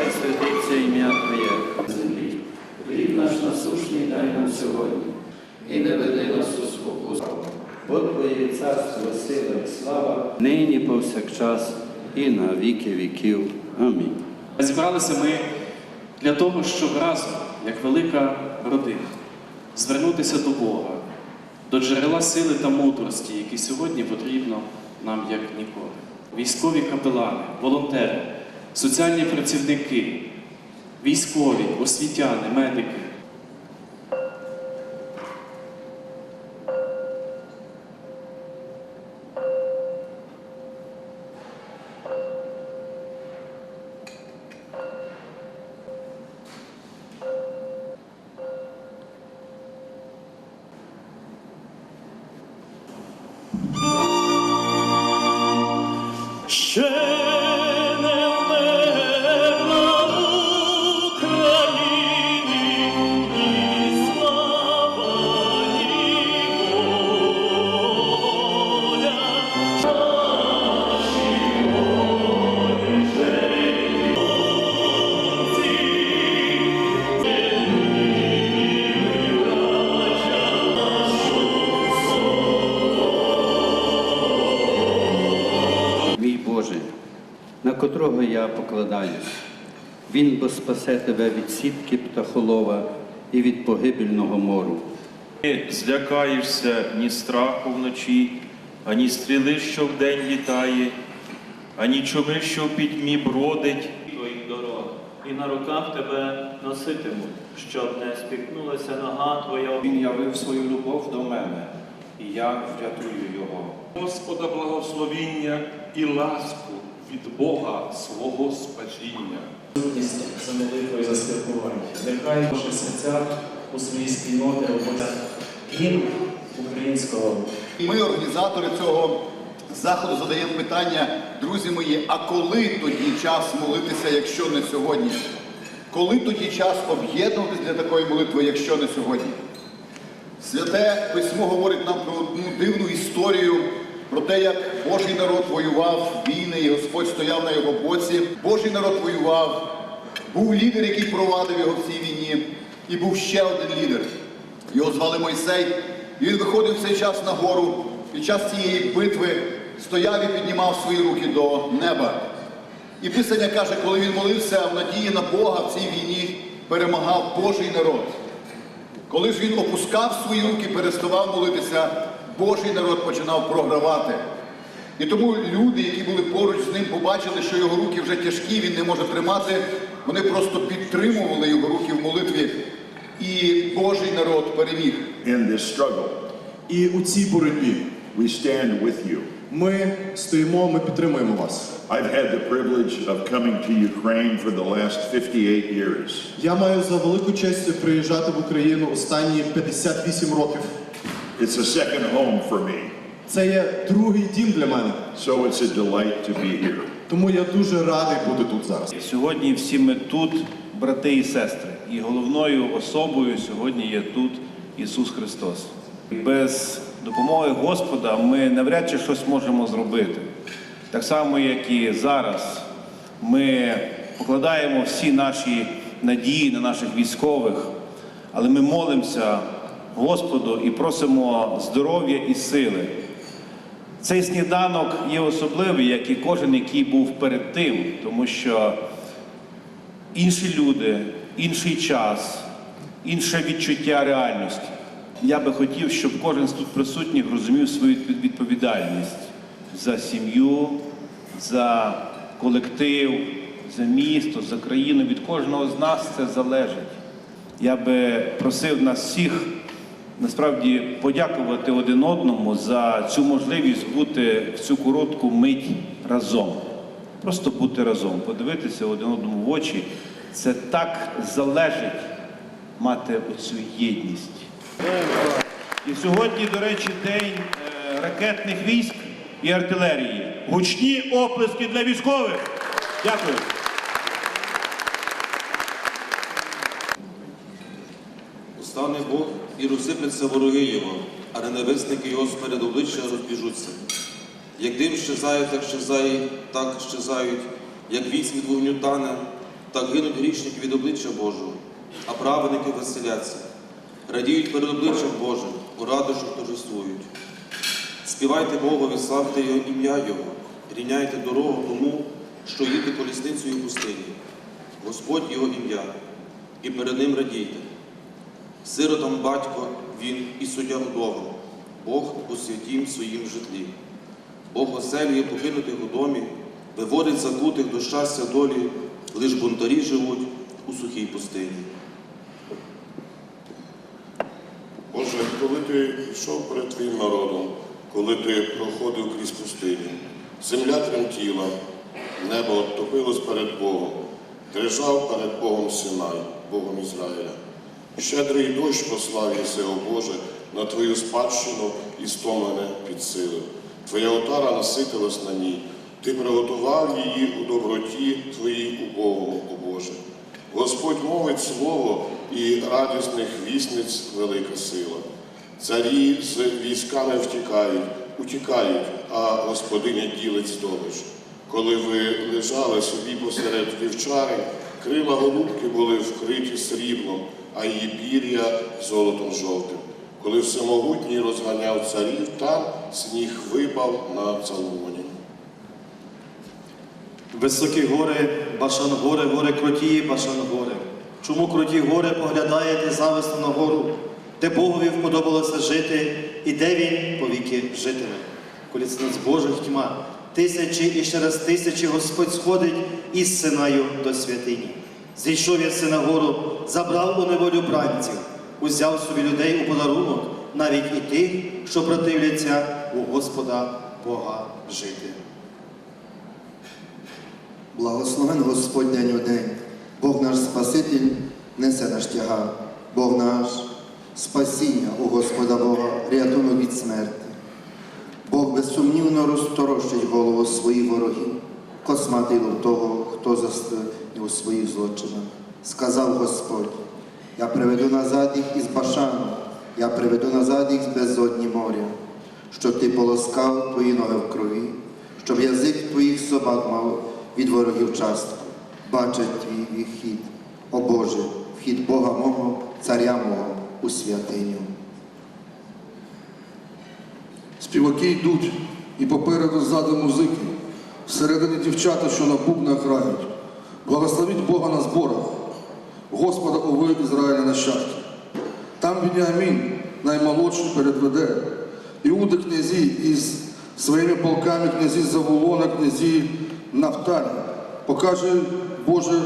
Нехай святиться ім'я Твоє на землі. Хліб наш насушний дай нам сьогодні. І не веди нас у спокусу. Бо Твоє царство, сила і слава, нині повсякчас і на віки віків. Амінь. Зібралися ми для того, щоб разом, як велика родина, звернутися до Бога, до джерела сили та мудрості, які сьогодні потрібно нам як ніколи. Військові капелани, волонтери, соціальні працівники, військові, освітяни, медики. Котрого я покладаюсь. Він бо спасе тебе від сітки птахолова і від погибельного мору. Не злякаєшся ні страху вночі, ані стріли, що вдень літає, ані чуми, що в пітьмі бродить. твоїх дорог, і на руках тебе носитимуть, щоб не спікнулася нога твоя. Він явив свою любов до мене, і я врятую його. Господа благословіння і ласку від Бога свого спасіння. За молитвою за спілкування. Нехай ваші серця у своїй спільноти робочать гімн українського Ми, організатори цього заходу, задаємо питання, друзі мої, а коли тоді час молитися, якщо не сьогодні? Коли тоді час об'єднуватись для такої молитви, якщо не сьогодні? Святе письмо говорить нам про одну дивну історію, про те, як Божий народ воював війни, і Господь стояв на його боці. Божий народ воював, був лідер, який провадив його в цій війні, і був ще один лідер. Його звали Мойсей, і він виходив цей час на гору. Під час цієї битви стояв і піднімав свої руки до неба. І Писання каже, коли він молився в надії на Бога в цій війні, перемагав Божий народ. Коли ж він опускав свої руки, переставав молитися, Божий народ починав програвати. І тому люди, які були поруч з ним, побачили, що його руки вже тяжкі, він не може тримати. Вони просто підтримували його руки в молитві, і Божий народ переміг. in this struggle. І у цій боротьбі We stand with you. ми стоїмо, ми підтримуємо вас. I've had the privilege of coming to Ukraine for the last 58 years. Я маю за велику честь приїжджати в Україну останні 58 років. It's a second home for me, Це є другий дім для мене. so it's a delight to be here. Тому я дуже радий бути тут зараз. Сьогодні всі ми тут, брати і сестри, і головною особою сьогодні є тут Ісус Христос. Без допомоги Господа ми навряд чи щось можемо зробити. Так само, як і зараз, ми покладаємо всі наші надії на наших військових, але ми молимося Господу і просимо здоров'я і сили. Цей сніданок є особливий, як і кожен, який був перед тим, тому що інші люди, інший час, інше відчуття реальності. Я би хотів, щоб кожен з тут присутніх розумів свою відповідальність за сім'ю, за колектив, за місто, за країну. Від кожного з нас це залежить. я би просив нас всіх насправді подякувати один одному за цю можливість бути в цю коротку мить разом. Просто бути разом, подивитися один одному в очі. Це так залежить мати оцю єдність. І сьогодні, до речі, день е, ракетних військ і артилерії. Гучні оплески для військових. Дякую. Устане Бог і розсипляться вороги його, а ненависники його сперед обличчя розбіжуться. Як дим щезає, так щезає, так щезають, як вісь від вогню тане, так гинуть грішники від обличчя Божого, а праведники веселяться, радіють перед обличчям Божим, у радощах торжествують. Співайте Богові, славте Його ім'я Його, рівняйте дорогу тому, що їде колісницею пустині. Господь Його ім'я, і перед ним радійте. Сиротам батько він і суддя удовам, Бог у святім своїм житлі. Бог оселює покинутих у домі, виводить закутих до щастя долі, лиш бунтарі живуть у сухій пустині. Боже, коли ти йшов перед твоїм народом, коли ти проходив крізь пустиню, земля тремтіла, небо топилось перед Богом, дрижав перед Богом Синай, Богом Ізраїля. Щедрий дощ послав єси, о Боже, на твою спадщину і стомлене підсилив. Твоя отара наситилась на ній, ти приготував її у доброті твоїй убогому, о Боже. Господь мовить слово і радісних вісниць велика сила. Царі з військами втікають, утікають, а господиня ділить здобич. Коли ви лежали собі посеред вівчари, крила голубки були вкриті сріблом, а її пір'я золотом жовтим. Коли всемогутній розганяв царів, там сніг випав на Цалмоні. Високі гори, башан гори, гори круті, башан гори. Чому круті гори поглядаєте зависно на гору, де Богові вподобалося жити, і де він повіки житиме. Колісниць Божих тьма, тисячі і ще раз тисячі Господь сходить із Синаю до святині. Зійшов я на гору, забрав у неволю бранців, узяв собі людей у подарунок, навіть і тих, що противляться у Господа Бога жити. Благословен Господь день у Бог наш Спаситель несе наш тягар, Бог наш спасіння у Господа Бога, рятунок від смерті. Бог безсумнівно розторощить голову своїх ворогів, косматий того, хто застиг у своїх злочинах. Сказав Господь, я приведу назад їх із Башану, я приведу назад їх з безодні моря, щоб ти полоскав твої ноги в крові, щоб язик твоїх собак мав від ворогів частку. Бачить твій вхід, о Боже, вхід Бога мого, царя мого у святиню. Співаки йдуть, і попереду ззаду музики, всередині дівчата, що на бубнах грають. Благословіть Бога на зборах, Господа у ви Ізраїля нащадки. Там Вініамін, наймолодший, передведе. Іуди князі із своїми полками князі Заволона, князі Нафталі. Покаже, Боже,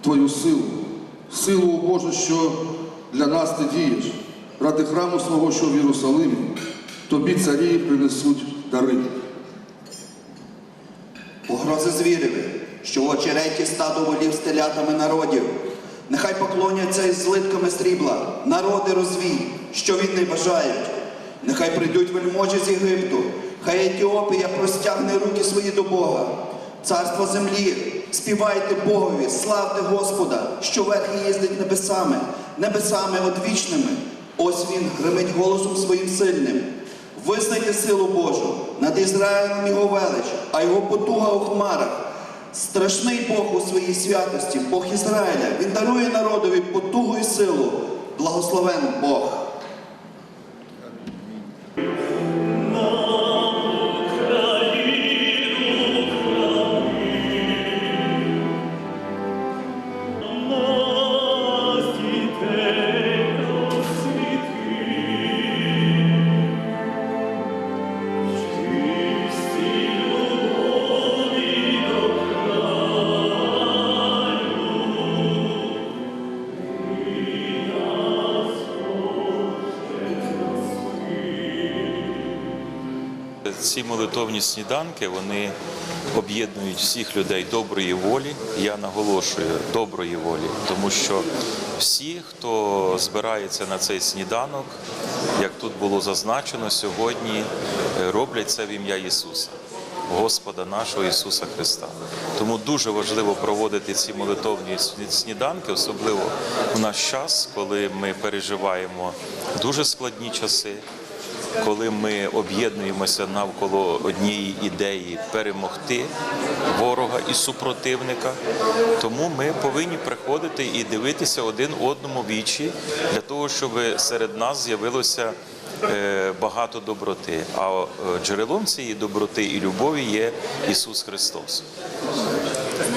Твою силу, силу, о Боже, що для нас ти дієш, ради храму свого, що в Єрусалимі. Тобі царі принесуть дари. Погрози звіреві, що в очереті стадо волів з телятами народів. Нехай поклоняться із злитками срібла, народи розвій, що він не бажають. Нехай прийдуть вельможі з Єгипту, хай Етіопія простягне руки свої до Бога. Царство землі, співайте Богові, славте Господа, що верхи їздить небесами, небесами одвічними. Ось він гримить голосом своїм сильним. Визнайте силу Божу над Ізраїлем його велич, а його потуга у хмарах. Страшний Бог у своїй святості, Бог Ізраїля. Він дарує народові потугу і силу. Благословен Бог. Ці молитовні сніданки вони об'єднують всіх людей доброї волі. Я наголошую доброї волі, тому що всі, хто збирається на цей сніданок, як тут було зазначено сьогодні, е, роблять це в ім'я Ісуса. Господа нашого Ісуса Христа. Тому дуже важливо проводити ці молитовні сніданки, особливо в наш час, коли ми переживаємо дуже складні часи, коли ми об'єднуємося навколо однієї ідеї перемогти ворога і супротивника. Тому ми повинні приходити і дивитися один одному вічі для того, щоб серед нас з'явилося е, багато доброти. А е, джерелом цієї доброти і любові є Ісус Христос.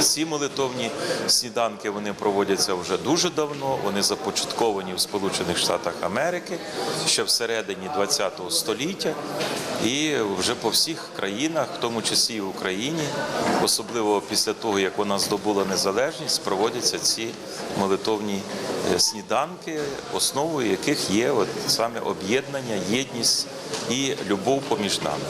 Ці молитовні сніданки вони проводяться вже дуже давно. Вони започатковані в Сполучених Штатах Америки ще всередині ХХ століття, і вже по всіх країнах, в тому числі і в Україні, особливо після того, як вона здобула незалежність, проводяться ці молитовні е, сніданки, основою яких є от саме об'єднання, єдність і любов поміж нами.